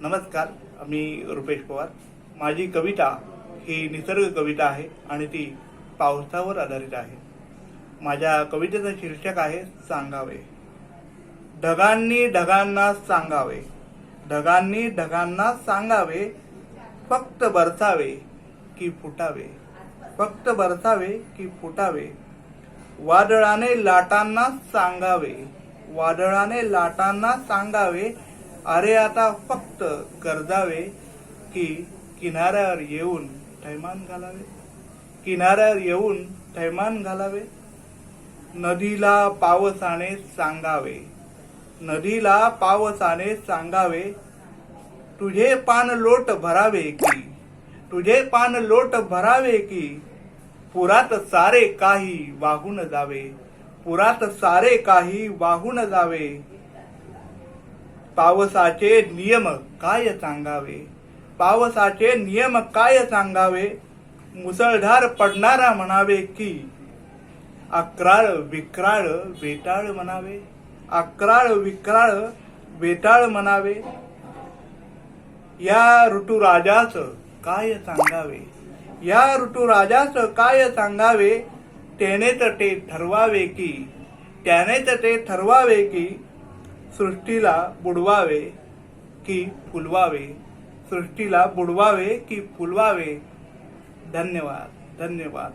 नमस्कार मी रुपेश पवार. माझी कविता ही निसर्ग कविता आहे आणि ती पावसावर आधारित आहे. माझ्या कवितेचं शीर्षक आहे सांगावे. ढगांनी ढगांना सांगावे. ढगांनी ढगांना सांगावे. फक्त बरसावे की फुटावे. फक्त बरसावे की फुटावे. वादळाने लाटांना सांगावे. वादळाने लाटांना सांगावे. अरे आता फक्त गरजावे की किनाऱ्यावर येऊन थैमान घालावे? किनाऱ्यावर येऊन थैमान घालावे? नदीला पावसाने सांगावे. नदीला पावसाने सांगावे तुझे पान लोट भरावे की तुझे पान लोट भरावे की पुरात सारे काही वाहून जावे. पुरात सारे काही वाहून जावे. पावसाचे नियम काय सांगावे? पावसाचे नियम काय सांगावे? मुसळधार पडणारा म्हणावे की अक्राळ विक्राळ वेटाळ म्हणावे. अक्राळ विक्राळ वेटाळ म्हणावे. या ऋतुराजाच काय सांगावे? या ऋतुराजाच काय सांगावे? त्यानेच ते ठरवावे की त्यानेच ते ठरवावे की सृष्टीला बुडवावे की फुलवावे? सृष्टीला बुडवावे की फुलवावे? धन्यवाद धन्यवाद.